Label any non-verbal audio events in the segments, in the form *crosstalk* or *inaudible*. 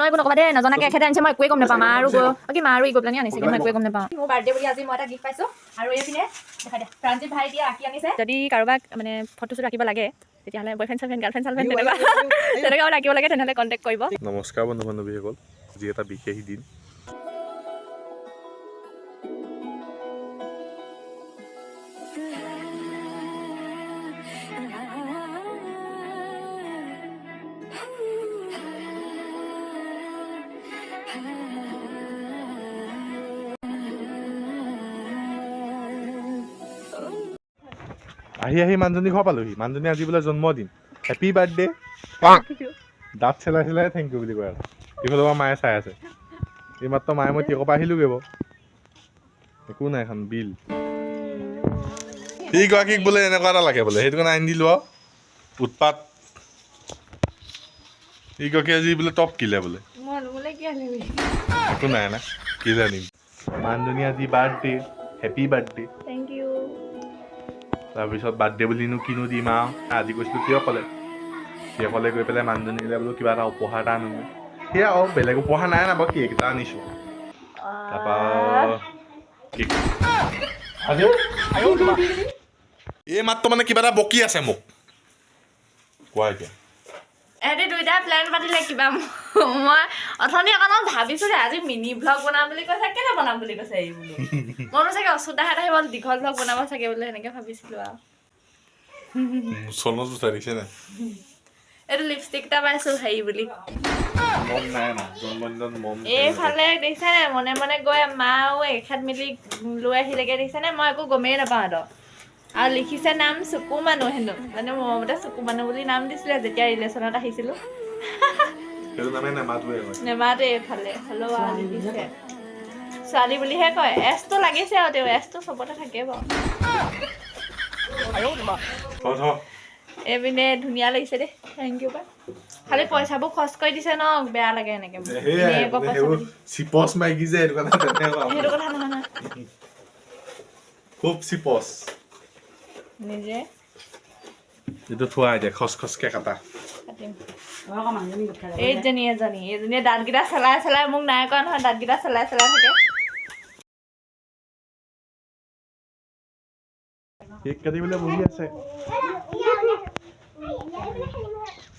নহয় একো নকবা দেই নজনাকে এখেতে আনিছে মই একোৱে গম নাপাওঁ আৰু গৈ অ, কি মা আৰু ই গৈ পেলাই আনিছে মই একোৱে গম নাপাওঁ। মোৰ বাৰ্থডে বুলি আজি মই এটা গিফ্ট পাইছোঁ আৰু এইপিনে দেখা দিয়া প্ৰাঞ্জিত ভাই এতিয়া আঁকি আনিছে। যদি কাৰোবাক মানে ফটো চটো ৰাখিব লাগে তেতিয়াহ'লে বয়ফ্ৰেণ্ড চাৰ্ফ্ৰেণ্ড গাৰ্লফ্ৰেণ্ড চাৰ্লফ্ৰেণ্ড তেনেকুৱা। তেনেকুৱা ৰাখিব লাগে তেনেহ'লে কণ্টেক্ট কৰিব। নমস্কাৰ বন্ধু বান্ধৱীসকল যি এটা বিশেষ দিন। আহি আহি মানুহজনী ঘৰ পালোহি। মানুহজনী আজি বোলে জন্মদিন। হেপী বাৰ্থডে দাঁত চেলাই চেলাই থেংক ইউ বুলি কয় আৰু। ইফালৰ পৰা মায়ে চাই আছে। এইমাত্ৰ মায়ে মই টিকৰ পৰা আহিলোগৈ বাৰু। একো নাই এখন বিল। সিগৰাকীক বোলে এনেকুৱা এটা লাগে বোলে। সেইটো কাৰণে আনি দিলোঁ আৰু। উৎপাত। সিগৰাকী আজি বোলে টপ কিলে বোলে। একো নাই না। কি জানিম মানুহজনী আজি বাৰ্থডে হেপী বাৰ্থডে তাৰপিছত বাৰ্থডে বুলিনো কিনো দিম আৰু। আজি গৈছিলোঁ কিয় ক'লে? কিয় ক'লে গৈ পেলাই মানুহজনীলৈ বোলো কিবা এটা উপহাৰ এটা আনোগৈ। সেয়া আৰু বেলেগ উপহাৰ নাই না বাৰু কেক এটা আনিছোঁ। তাৰপৰা কেক। এই মাত্ৰ মানে কিবা এটা বকি আছে মোক। কোৱা এতিয়া। এহেঁতি দুইটাই প্লেন পাতিলে কিবা মই অথনি অকণমান ভাবিছোঁ যে আজি মিনি ভ্লগ বনাম বুলি কৈছে। কেলে বনাম বুলি কৈছে এই বোলো? মইনো চাগে অচুদাহঁত আহিব দীঘল ভ্লগ বনাব চাগে বোলে সেনেকৈ ভাবিছিলোঁ আৰু। এইটো লিপষ্টিক এটা পাইছোঁ হেৰি বুলি। এইফালে দেখিছেনে মনে মনে গৈ মাও এখেত মিলি লৈ আহিলেগে দেখিছেনে মই একো গমেই নাপাওঁ আৰু আৰু লিখিছে নাম চকু মানুহ হেনো। মানে মৰমতে চকু মানুহ বুলি নাম দিছিলে যেতিয়া ৰিলেশ্যনত আহিছিলোঁ। নেমাতে এইফালে। হ'লেও আৰু লিখিছে। ছোৱালী বুলিহে কয়। এছটো লাগিছে আৰু তেওঁ। এছটো চবতে থাকে বাৰু। এইপিনে ধুনীয়া লাগিছে দেই। থেংক ইউ পাই খালি পইচাবোৰ খৰচ কৰি দিছে ন? বেয়া লাগে এনেকৈ। চিপচ মাইকী যে সেইটো সেইটো কথা নহয়। খুব চিপচ। নিজে। এইটো থোৱা এতিয়া খচ খচকে কাটা। এইজনী এজনী এইজনীয়ে দাঁতকেইটা চেলাই চেলাই মোক নাই কৰা নহয় দাঁতকেইটা চেলাই চেলাই থাকে। কেক কাটিবলৈ বহি আছে।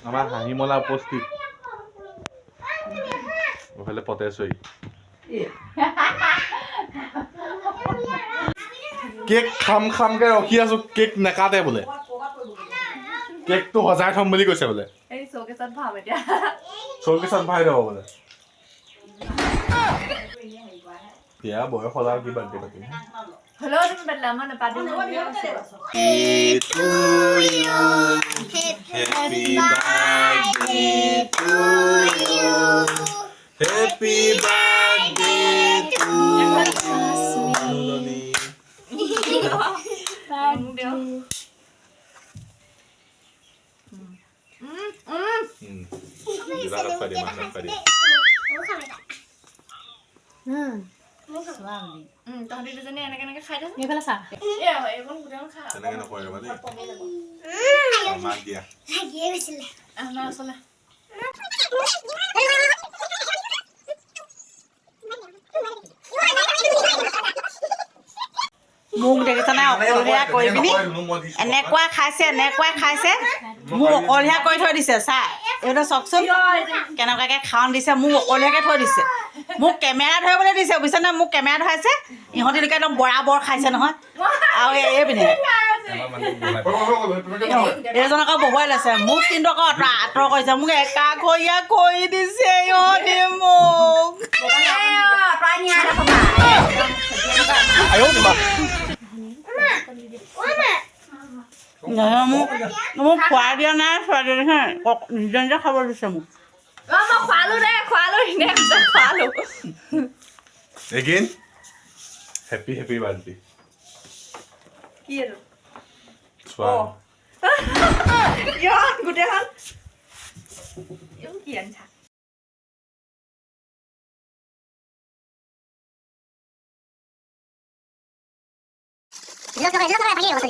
আমাৰ হাঁহিমলা উপস্থিত। ওফালে পতেশ্বৰী কেক খাম খামকে ৰখি আছো কেক নেকাটে বোলে কেকটো সজাই থম বুলি কৈছে বোলে এই চৌকেছত ভাম এতিয়া চৌকেছত ভৰাই দিব বোলে এতিয়া বয়স হ'ল আৰু কি বাৰ্থডে পাতিম হ'লেও তুমি পেলা মই নাপাতিম বুলিয়ে কৈছোঁ। Happy birthday মোক দেখিছনে অকলশৰীয়া কৰি পিনি এনেকুৱা খাইছে এনেকুৱা খাইছে মোক অকলশৰীয়া কৰি থৈ দিছে চাই এইটো চাওকচোন। কেনেকুৱাকে খাৱন দিছে মোক অকলশৰীয়াকে থৈ দিছে। মোক কেমেৰা ধৰিবলৈ দিছে বুজিছেনে? মোক কেমেৰা ধৰাইছে। ইহঁতিলৈকে একদম বৰাবৰ খাইছে নহয়। আৰু এই- এইপিনে এইজন আকৌ বহুৱাই লৈছে। মোক কিন্তু আকৌ আঁতৰ আঁতৰ কৰিছে। মোক একাষৰীয়া কৰি দিছে ইহঁতি মোক নহয়, মোক খোৱাই দিয়া নাই ছোৱালী হে নিজে নিজে খাব দিছে মোক অ, মই খোৱালো খোৱালো, কি? চোৱা? *laughs* গোটেইখন কি আনিছা? তাজমহলে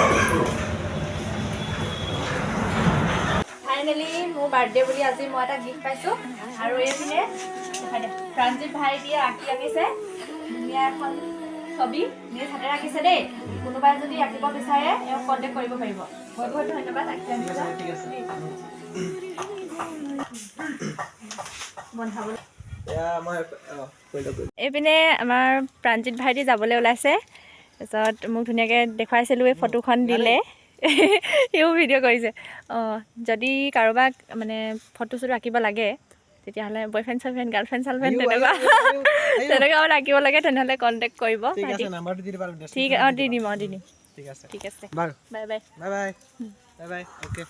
মোৰ বাৰ্থডে বুলি আজি মই এটা গিফ্ট পাইছোঁ। আৰু এইপিনে দেখাই দিয়া প্ৰাণজিত ভাইটিয়ে আঁকি আনিছে ধুনীয়া এখন ছবি নিজ হাতেৰে আঁকিছে দেই। কোনোবাই যদি আঁকিব বিচাৰে এওঁক কণ্টেক্ট কৰিব পাৰিব। বহুত বহুত ধন্যবাদ আঁকি বন্ধাবলৈ এইপিনে আমাৰ প্ৰাণজিত ভাইটি যাবলৈ ওলাইছে। তাৰপিছত মোক ধুনীয়াকৈ দেখুৱাইছিলোঁ এই ফটোখন দিলে। *laughs* সিও ভিডিঅ' কৰিছে। অঁ যদি কাৰোবাক মানে ফটো চটো আঁকিব লাগে তেতিয়াহ'লে বয়ফ্ৰেণ্ড চয়ফ্ৰেণ্ড গাৰ্লফ্ৰেণ্ড চাৰ্লফ্ৰেণ্ড তেনেকুৱা *laughs* তেনেকুৱা আঁকিব লাগে তেনেহ'লে কণ্টেক্ট কৰিব ঠিক অঁ দি দিম অঁ দি দিম। ঠিক আছে। ঠিক আছে। বাৰু। Bye bye. Bye bye. Bye bye. Okay